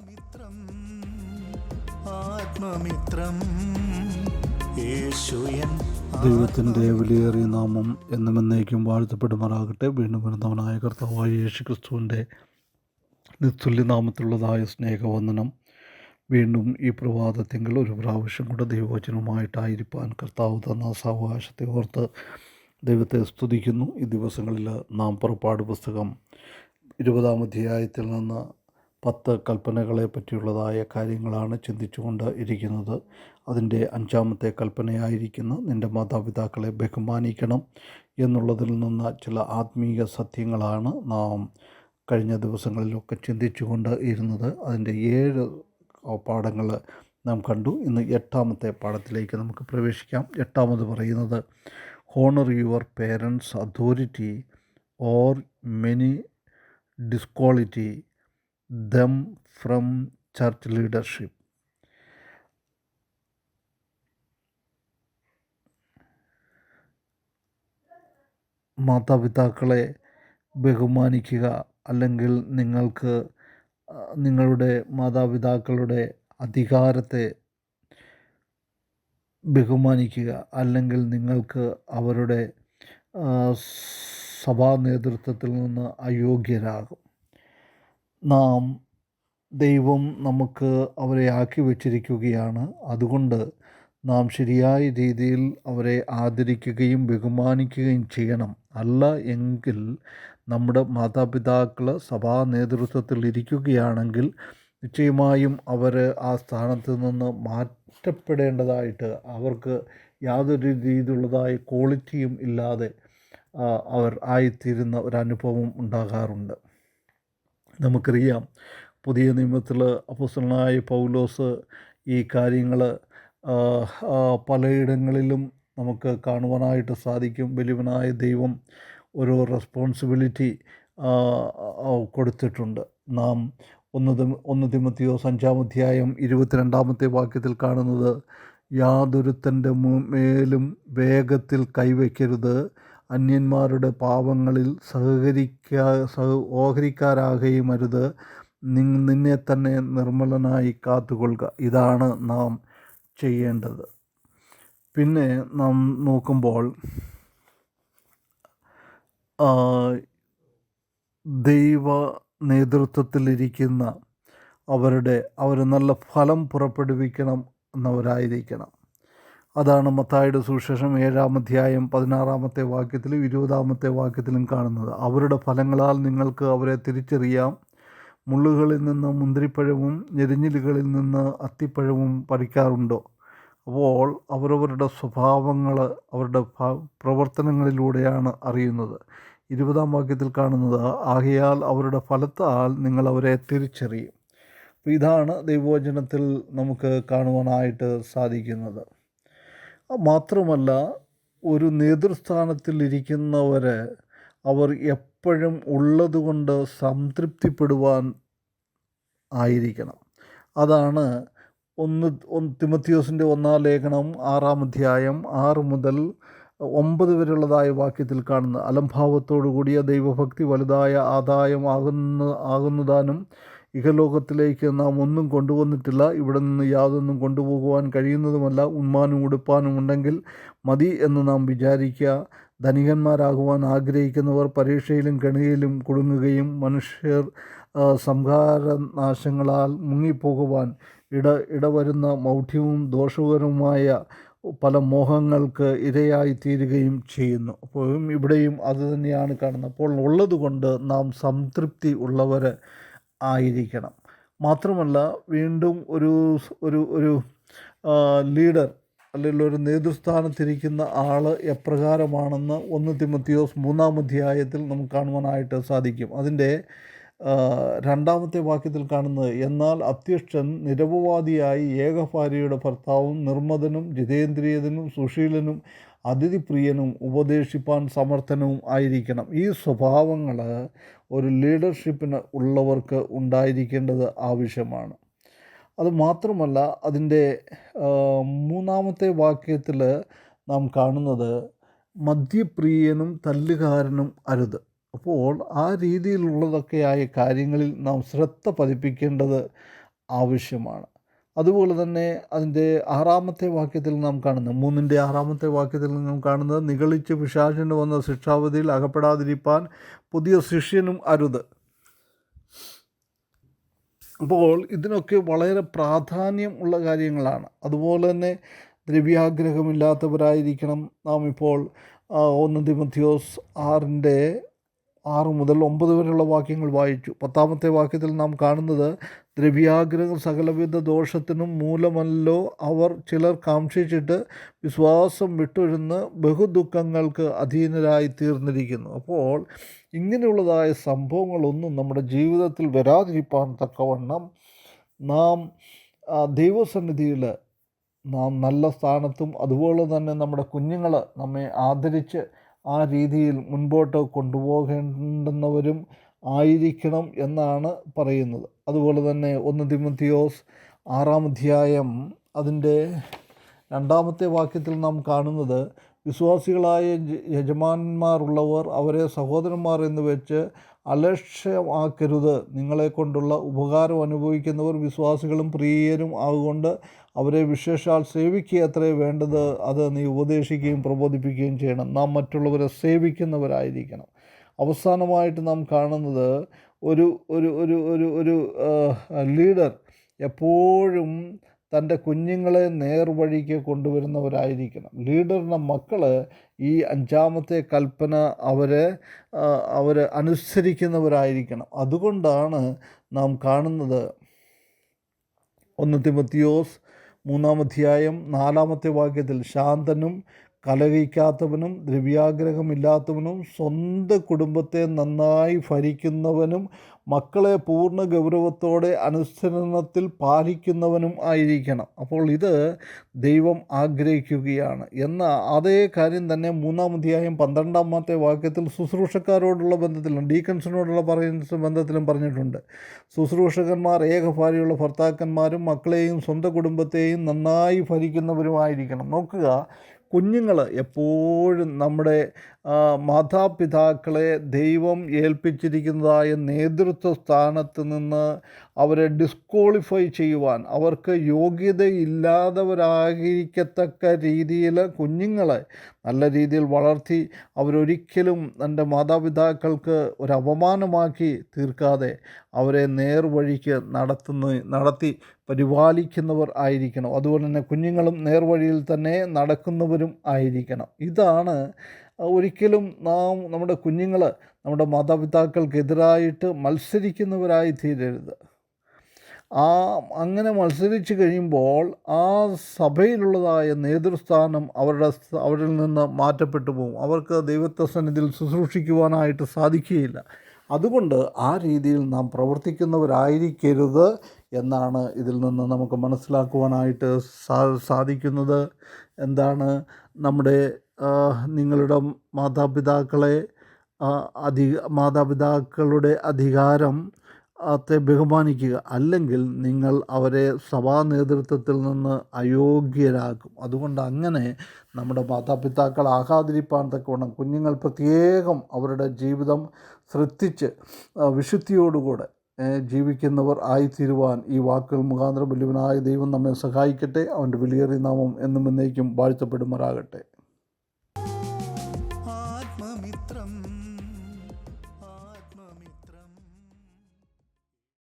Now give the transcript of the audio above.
ആത്മമിത്രം ആത്മമിത്രം. ദൈവത്തിന്റെ വിലയേറിയ നാമം എന്നും എന്നേക്കും വാഴ്ത്തപ്പെടുമാറാകട്ടെ. വീണ്ടും വരുന്നവനായ കർത്താവായ യേശു ക്രിസ്തുവിന്റെ നിസ്തുല്യ നാമത്തിലുള്ളതായ സ്നേഹവന്ദനം. വീണ്ടും ഈ പ്രഭാതത്തെങ്കിൽ ഒരു പ്രാവശ്യം കൂടെ ദൈവവചനവുമായിട്ടായിരിക്കാൻ കർത്താവ് തന്ന സാവകാശത്തെ ഓർത്ത് ദൈവത്തെ സ്തുതിക്കുന്നു. ഈ ദിവസങ്ങളിൽ നാം പുറപ്പാട് പുസ്തകം ഇരുപതാം അധ്യായത്തിൽ നിന്ന് പത്ത് കൽപ്പനകളെ പറ്റിയുള്ളതായ കാര്യങ്ങളാണ് ചിന്തിച്ചുകൊണ്ട് ഇരിക്കുന്നത്. അതിന്റെ അഞ്ചാമത്തെ കൽപ്പനയായിരിക്കുന്ന നിന്റെ മാതാപിതാക്കളെ ബഹുമാനിക്കണം എന്നുള്ളതിൽ നിന്ന് ചില ആത്മീയ സത്യങ്ങളാണ് നാം കഴിഞ്ഞ ദിവസങ്ങളിലൊക്കെ ചിന്തിച്ചുകൊണ്ട് ഇരുന്നത്. അതിന്റെ ഏഴ് പാഠങ്ങൾ നാം കണ്ടു. ഇന്ന് എട്ടാമത്തെ പാഠത്തിലേക്ക് നമുക്ക് പ്രവേശിക്കാം. എട്ടാമത് പറയുന്നത് honour your parents authority or many disqualify them from church leadership മാതാപിതാക്കളെ ബഹുമാനിക്കുക അല്ലെങ്കിൽ നിങ്ങൾക്ക് നിങ്ങളുടെ മാതാപിതാക്കളുടെ അധികാരത്തെ ബഹുമാനിക്കുക അല്ലെങ്കിൽ നിങ്ങൾക്ക് അവരുടെ സഭാ നേതൃത്വത്തിൽ നിന്ന് അയോഗ്യരാകും. നാം ദൈവം നമുക്ക് അവരെ ആക്കി വച്ചിരിക്കുകയാണ്. അതുകൊണ്ട് നാം ശരിയായ രീതിയിൽ അവരെ ആദരിക്കുകയും ബഹുമാനിക്കുകയും ചെയ്യണം. അല്ല എങ്കിൽ നമ്മുടെ മാതാപിതാക്കൾ സഭാ നേതൃത്വത്തിൽ ഇരിക്കുകയാണെങ്കിൽ നിശ്ചയമായും അവർ ആ സ്ഥാനത്ത് നിന്ന് മാറ്റപ്പെടേണ്ടതായിട്ട് അവർക്ക് യാതൊരു രീതിയിലുള്ളതായ ക്വാളിറ്റിയും ഇല്ലാതെ അവർ ആയിത്തീരുന്ന ഒരനുഭവം ഉണ്ടാകാറുണ്ട്. നമുക്കറിയാം. പുതിയ നിയമത്തിൽ അപ്പോസ്തലനായ പൗലോസ് ഈ കാര്യങ്ങൾ പലയിടങ്ങളിലും നമുക്ക് കാണുവാനായിട്ട് സാധിക്കും. വലിയവനായ ദൈവം ഒരു റെസ്പോൺസിബിലിറ്റി കൊടുത്തിട്ടുണ്ട്. നാം ഒന്ന് ഒന്ന് തിമത്തിയോ സഞ്ചാമധ്യായം അധ്യായം ഇരുപത്തിരണ്ടാമത്തെ വാക്യത്തിൽ കാണുന്നത് യാതൊരുത്തന്റെ മേലും വേഗത്തിൽ കൈവയ്ക്കരുത്. അന്യന്മാരുടെ പാപങ്ങളിൽ സഹകരിക്കാ സഹ ഓഹരിക്കാരാകുകയും അരുത്. നിന്നെ തന്നെ നിർമ്മലനായി കാത്തുകൊള്ളുക. ഇതാണ് നാം ചെയ്യേണ്ടത്. പിന്നെ നാം നോക്കുമ്പോൾ ദൈവ നേതൃത്വത്തിലിരിക്കുന്ന അവരുടെ അവർ നല്ല ഫലം പുറപ്പെടുവിക്കണം എന്നവരായിരിക്കണം. അതാണ് മത്തായുടെ സുവിശേഷം ഏഴാം അധ്യായം പതിനാറാമത്തെ വാക്യത്തിലും ഇരുപതാമത്തെ വാക്യത്തിലും കാണുന്നത്. അവരുടെ ഫലങ്ങളാൽ നിങ്ങൾക്ക് അവരെ തിരിച്ചറിയാം. മുള്ളുകളിൽ നിന്ന് മുന്തിരിപ്പഴവും ഞെരിഞ്ഞിലുകളിൽ നിന്ന് അത്തിപ്പഴവും പറിക്കാറുണ്ടോ? അപ്പോൾ അവരവരുടെ സ്വഭാവങ്ങൾ അവരുടെ പ്രവർത്തനങ്ങളിലൂടെയാണ് അറിയുന്നത്. ഇരുപതാം വാക്യത്തിൽ കാണുന്നത് ആകയാൽ അവരുടെ ഫലത്താൽ നിങ്ങൾ അവരെ തിരിച്ചറിയും. അപ്പോൾ ഇതാണ് ദൈവവചനത്തിൽ നമുക്ക് കാണുവാനായിട്ട് സാധിക്കുന്നത്. മാത്രമല്ല ഒരു നേതൃസ്ഥാനത്തിൽ ഇരിക്കുന്നവർ അവർ എപ്പോഴും ഉള്ളതുകൊണ്ട് സംതൃപ്തിപ്പെടുവാൻ ആയിരിക്കണം. അതാണ് ഒന്ന് തിമത്തിയോസിന്റെ ഒന്നാം ലേഖനം ആറാം അധ്യായം ആറ് മുതൽ ഒമ്പത് വരെയുള്ളതായ വാക്യത്തിൽ കാണുന്ന അലംഭാവത്തോടു കൂടിയ ദൈവഭക്തി വലുതായ ആദായം ആകുന്ന ആകുന്നതാനും ഇഹലോകത്തിലേക്ക് നാം ഒന്നും കൊണ്ടുവന്നിട്ടില്ല. ഇവിടെ നിന്ന് യാതൊന്നും കൊണ്ടുപോകുവാൻ കഴിയുന്നതുമല്ല. ഉണ്മാനും ഉടുപ്പാനും ഉണ്ടെങ്കിൽ മതി എന്ന് നാം വിചാരിക്കുക. ധനികന്മാരാകുവാൻ ആഗ്രഹിക്കുന്നവർ പരീക്ഷയിലും കെണിയിലും കുടുങ്ങുകയും മനുഷ്യർ സംഹാരനാശങ്ങളാൽ മുങ്ങിപ്പോകുവാൻ ഇട ഇടവരുന്ന മൗഢ്യവും ദോഷകരവുമായ പല മോഹങ്ങൾക്ക് ഇരയായി തീരുകയും ചെയ്യുന്നു. അപ്പോഴും ഇവിടെയും അത് തന്നെയാണ് കാണുന്നത്. അപ്പോൾ ഉള്ളതുകൊണ്ട് നാം സംതൃപ്തി ഉള്ളവർ ആയിരിക്കണം. മാത്രമല്ല വീണ്ടും ഒരു ഒരു ഒരു ലീഡർ അല്ലെങ്കിൽ ഒരു നേതൃസ്ഥാനത്തിരിക്കുന്ന ആൾ എപ്രകാരമാണെന്ന് ഒന്ന് തിമത്തിയോസ് മൂന്നാം അധ്യായത്തിൽ നമുക്ക് കാണുവാനായിട്ട് സാധിക്കും. അതിന്റെ രണ്ടാമത്തെ വാക്യത്തിൽ കാണുന്നത് എന്നാൽ അധ്യക്ഷൻ നിരപവാദിയായി ഏകഭാര്യയുടെ ഭർത്താവും നിർമ്മതനും ജിതേന്ദ്രിയതനും സുശീലനും അതിഥിപ്രിയനും ഉപദേശിപ്പാൻ സമർത്ഥനവും ആയിരിക്കണം. ഈ സ്വഭാവങ്ങൾ ഒരു ലീഡർഷിപ്പിന് ഉള്ളവർക്ക് ഉണ്ടായിരിക്കേണ്ടത് ആവശ്യമാണ്. അതുമാത്രമല്ല അതിന്റെ മൂന്നാമത്തെ വാക്യത്തിൽ നാം കാണുന്നത് മദ്യപ്രിയനും തല്ലുകാരനും അരുത്. അപ്പോൾ ആ രീതിയിലുള്ളതൊക്കെയായ കാര്യങ്ങളിൽ നാം ശ്രദ്ധ പതിപ്പിക്കേണ്ടത് ആവശ്യമാണ്. അതുപോലെ തന്നെ അതിന്റെ ആറാമത്തെ വാക്യത്തിൽ നാം കാണുന്നത് മൂന്നിന്റെ ആറാമത്തെ വാക്യത്തിൽ നാം കാണുന്നത് നിഗളിച്ച് പിശാചന് വന്ന ശിക്ഷാവധിയിൽ അകപ്പെടാതിരിപ്പാൻ പുതിയ ശിഷ്യനും അരുത്. അപ്പോൾ ഇതിനൊക്കെ വളരെ പ്രാധാന്യം ഉള്ള കാര്യങ്ങളാണ്. അതുപോലെ തന്നെ ദ്രവ്യാഗ്രഹമില്ലാത്തവരായിരിക്കണം നാം ഇപ്പോൾ ഒന്ന് ദിമത്യോസ് ആറിന്റെ ആറ് മുതൽ ഒമ്പത് വരെയുള്ള വാക്യങ്ങൾ വായിച്ചു. പത്താമത്തെ വാക്യത്തിൽ നാം കാണുന്നത് ദ്രവ്യാഗ്രഹം സകലവിധ ദോഷത്തിനും മൂലമല്ലോ അവർ ചിലർ കാക്ഷിച്ചിട്ട് വിശ്വാസം വിട്ടൊഴുന്ന് ബഹുദുഃഖങ്ങൾക്ക് അധീനരായി തീർന്നിരിക്കുന്നു. അപ്പോൾ ഇങ്ങനെയുള്ളതായ സംഭവങ്ങളൊന്നും നമ്മുടെ ജീവിതത്തിൽ വരാതിരിപ്പാൻ തക്കവണ്ണം നാം ദൈവസന്നിധിയിൽ നാം നല്ല സ്ഥാനത്തും അതുപോലെ തന്നെ നമ്മുടെ കുഞ്ഞുങ്ങൾ നമ്മെ ആദരിച്ച് ആ രീതിയിൽ മുൻപോട്ട് കൊണ്ടുപോകേണ്ടുന്നവരും ആയിരിക്കണം എന്നാണ് പറയുന്നത്. അതുപോലെ തന്നെ ഒന്ന് തിമത്തിയോസ് ആറാം അധ്യായം അതിന്റെ രണ്ടാമത്തെ വാക്യത്തിൽ നാം കാണുന്നത് വിശ്വാസികളായ യജമാന്മാരുള്ളവർ അവരെ സഹോദരന്മാർ എന്ന് വെച്ച് അലക്ഷ്യമാക്കരുത്. നിങ്ങളെ കൊണ്ടുള്ള ഉപകാരം അനുഭവിക്കുന്നവർ വിശ്വാസികളും പ്രിയരും ആകൊണ്ട് അവരെ വിശേഷാൽ സേവിക്കുക അത്രേ വേണ്ടത്. അത് നീ ഉപദേശിക്കുകയും പ്രബോധിപ്പിക്കുകയും ചെയ്യണം. നാം മറ്റുള്ളവരെ സേവിക്കുന്നവരായിരിക്കണം. അവസാനമായിട്ട് നാം കാണുന്നത് ഒരു ഒരു ഒരു ഒരു ഒരു ലീഡർ എപ്പോഴും തന്റെ കുഞ്ഞുങ്ങളെ നേർവഴിക്ക് കൊണ്ടുവരുന്നവരായിരിക്കണം. ലീഡറിന്റെ മക്കൾ ഈ അഞ്ചാമത്തെ കൽപ്പന അവരെ അവർ അനുസരിക്കുന്നവരായിരിക്കണം. അതുകൊണ്ടാണ് നാം കാണുന്നത് ഒന്ന് തിമത്തിയോസ് മൂന്നാം അധ്യായം നാലാമത്തെ വാക്യത്തിൽ ശാന്തനും കലഹിക്കാത്തവനും ദ്രവ്യാഗ്രഹമില്ലാത്തവനും സ്വന്തം കുടുംബത്തെ നന്നായി ഭരിക്കുന്നവനും മക്കളെ പൂർണ ഗൗരവത്തോടെ അനുസരണത്തിൽ പാലിക്കുന്നവനും ആയിരിക്കണം. അപ്പോൾ ഇത് ദൈവം ആഗ്രഹിക്കുകയാണ്. എന്ന അതേ കാര്യം തന്നെ മൂന്നാം അധ്യായം പന്ത്രണ്ടാമത്തെ വാക്യത്തിൽ ശുശ്രൂഷക്കാരോടുള്ള ബന്ധത്തിലും ഡീക്കൺസിനോടുള്ള പറയുന്ന ബന്ധത്തിലും പറഞ്ഞിട്ടുണ്ട്. ശുശ്രൂഷകന്മാർ ഏകഭാര്യയുള്ള ഭർത്താക്കന്മാരും മക്കളെയും സ്വന്തം കുടുംബത്തെയും നന്നായി ഭരിക്കുന്നവരുമായിരിക്കണം. നോക്കുക കുഞ്ഞുങ്ങൾ എപ്പോഴും നമ്മുടെ മാതാപിതാക്കളെ ദൈവം ഏൽപ്പിച്ചിരിക്കുന്നതായ നേതൃത്വ സ്ഥാനത്ത് നിന്ന് അവരെ ഡിസ്ക്വാളിഫൈ ചെയ്യുവാൻ അവർക്ക് യോഗ്യതയില്ലാത്തവരായിരിക്കത്തക്ക രീതിയിൽ കുഞ്ഞുങ്ങളെ നല്ല രീതിയിൽ വളർത്തി അവരൊരിക്കലും എന്റെ മാതാപിതാക്കൾക്ക് ഒരു അപമാനമാക്കി തീർക്കാതെ അവരെ നേർവഴിക്ക് നടത്തുന്ന നടത്തി പരിപാലിക്കുന്നവർ ആയിരിക്കണം. അതുപോലെ തന്നെ കുഞ്ഞുങ്ങളും നേർവഴിയിൽ തന്നെ നടക്കുന്നവരും ആയിരിക്കണം. ഇതാണ് ഒരിക്കലും നാം നമ്മുടെ കുഞ്ഞുങ്ങൾ നമ്മുടെ മാതാപിതാക്കൾക്കെതിരായിട്ട് മത്സരിക്കുന്നവരായി തീരരുത്. ആ അങ്ങനെ മത്സരിച്ച് കഴിയുമ്പോൾ ആ സഭയിലുള്ളതായ നേതൃസ്ഥാനം അവരുടെ അവരിൽ നിന്ന് മാറ്റപ്പെട്ടു പോകും. അവർക്ക് ദൈവത്വ സന്നിധിയിൽ ശുശ്രൂഷിക്കുവാനായിട്ട് സാധിക്കുകയില്ല. അതുകൊണ്ട് ആ രീതിയിൽ നാം പ്രവർത്തിക്കുന്നവരായിരിക്കരുത് എന്നാണ് ഇതിൽ നിന്ന് നമുക്ക് മനസ്സിലാക്കുവാനായിട്ട് സാധിക്കുന്നത്. എന്താണ് നമ്മുടെ നിങ്ങളുടെ മാതാപിതാക്കളെ അധിക മാതാപിതാക്കളുടെ അധികാരം ത്തെ ബഹുമാനിക്കുക. അല്ലെങ്കിൽ നിങ്ങൾ അവരെ സഭാ നേതൃത്വത്തിൽ നിന്ന് അയോഗ്യരാക്കും. അതുകൊണ്ട് അങ്ങനെ നമ്മുടെ മാതാപിതാക്കൾ ആകാതിരിപ്പാൻ തക്കവണ്ണം കുഞ്ഞുങ്ങൾ പ്രത്യേകം അവരുടെ ജീവിതം ശ്രദ്ധിച്ച് വിശുദ്ധിയോടുകൂടെ ജീവിക്കുന്നവർ ആയിത്തീരുവാൻ ഈ വാക്കുകൾ മുഖാന്തരം വലിയവനായ ദൈവം നമ്മെ സഹായിക്കട്ടെ. അവന്റെ വിലയേറിയ നാമം എന്നും എന്നേക്കും വാഴ്ത്തപ്പെടുമാറാകട്ടെ.